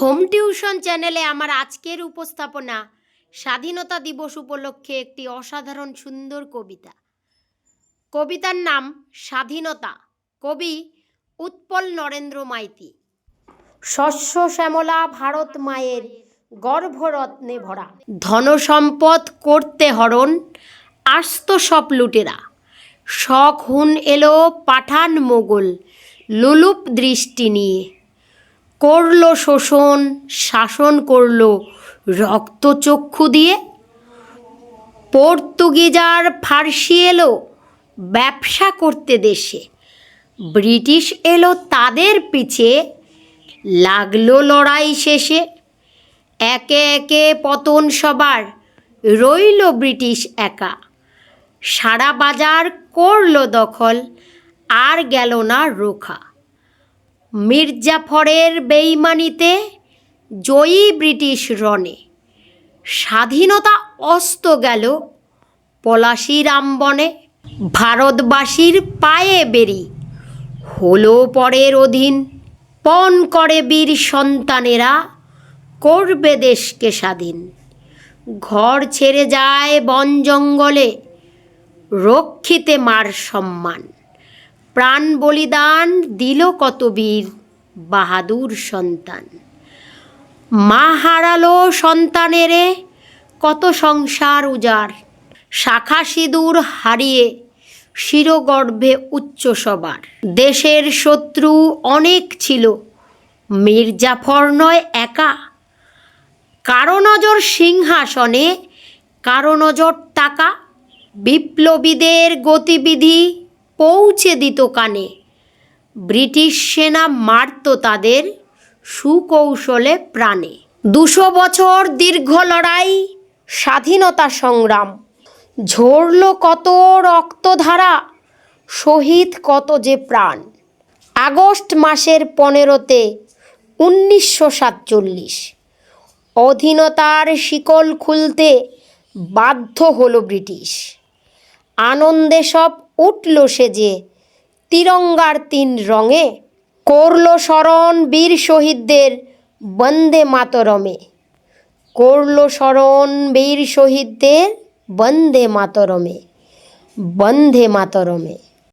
Home tuition চ্যানেলে আমার আজকের উপস্থাপনা, স্বাধীনতা দিবস উপলক্ষে একটি অসাধারণ সুন্দর কবিতা। কবিতার নাম স্বাধীনতা। কবি উৎপল নরেন্দ্র মাইতি। শস্য শ্যামলা ভারত মায়ের গর্ভরত্নে ভরা। ধনসম্পদ করতে হরণ, আস্ত সব লুটেরা। শখ হুন এলো পাঠান মোগল, লুলুপ দৃষ্টি নিয়ে। করল শোষণ, শাসন করল রক্তচক্ষু দিয়ে। পর্তুগিজার ফার্সি এলো ব্যবসা করতে দেশে। ব্রিটিশ এলো তাদের পিছে, লাগল লড়াই শেষে। একে একে পতন সবার, রইল ব্রিটিশ একা। সারা বাজার করল দখল, আর গেল না রোখা। মির্জাফরের বেইমানিতে জয়ী ব্রিটিশ রণে। স্বাধীনতা অস্ত গেল পলাশি রামবনে ভারতবাসীর পায়ে বেরি হলো পরের অধীন। পণ করে বীর সন্তানেরা, করবে দেশকে স্বাধীন। ঘর ছেড়ে যায় বন জঙ্গলে, রক্ষিতে মার সম্মান। প্রাণ বলিদান দিল কত বীর, বাহাদুর সন্তান। মা হারালো সন্তানেরে, কত সংসার উজার শাখা সিঁদুর হারিয়ে শিরগর্ভে উচ্চ সবার। দেশের শত্রু অনেক ছিল মির্জাফর নয় একা। কারও নজর সিংহাসনে, কারও নজর টাকা। বিপ্লবীদের গতিবিধি পৌঁছে দিত কানে। ব্রিটিশ সেনা মারত তাদের সুকৌশলে প্রাণে। দুশো বছর দীর্ঘ লড়াই, স্বাধীনতা সংগ্রাম। ঝরল কত রক্তধারা, শহীদ কত যে প্রাণ। আগস্ট মাসের পনেরোতে উনিশশো সাতচল্লিশ, অধীনতার শিকল খুলতে বাধ্য হলো ব্রিটিশ। আনন্দে সব উঠল সেজে তিরঙ্গার তিন রঙে করল শরণ বীর শহীদদের বন্দে মাতরমে। করল শরণ বীর শহীদদের বন্দে মাতরমে। বন্দে মাতরমে।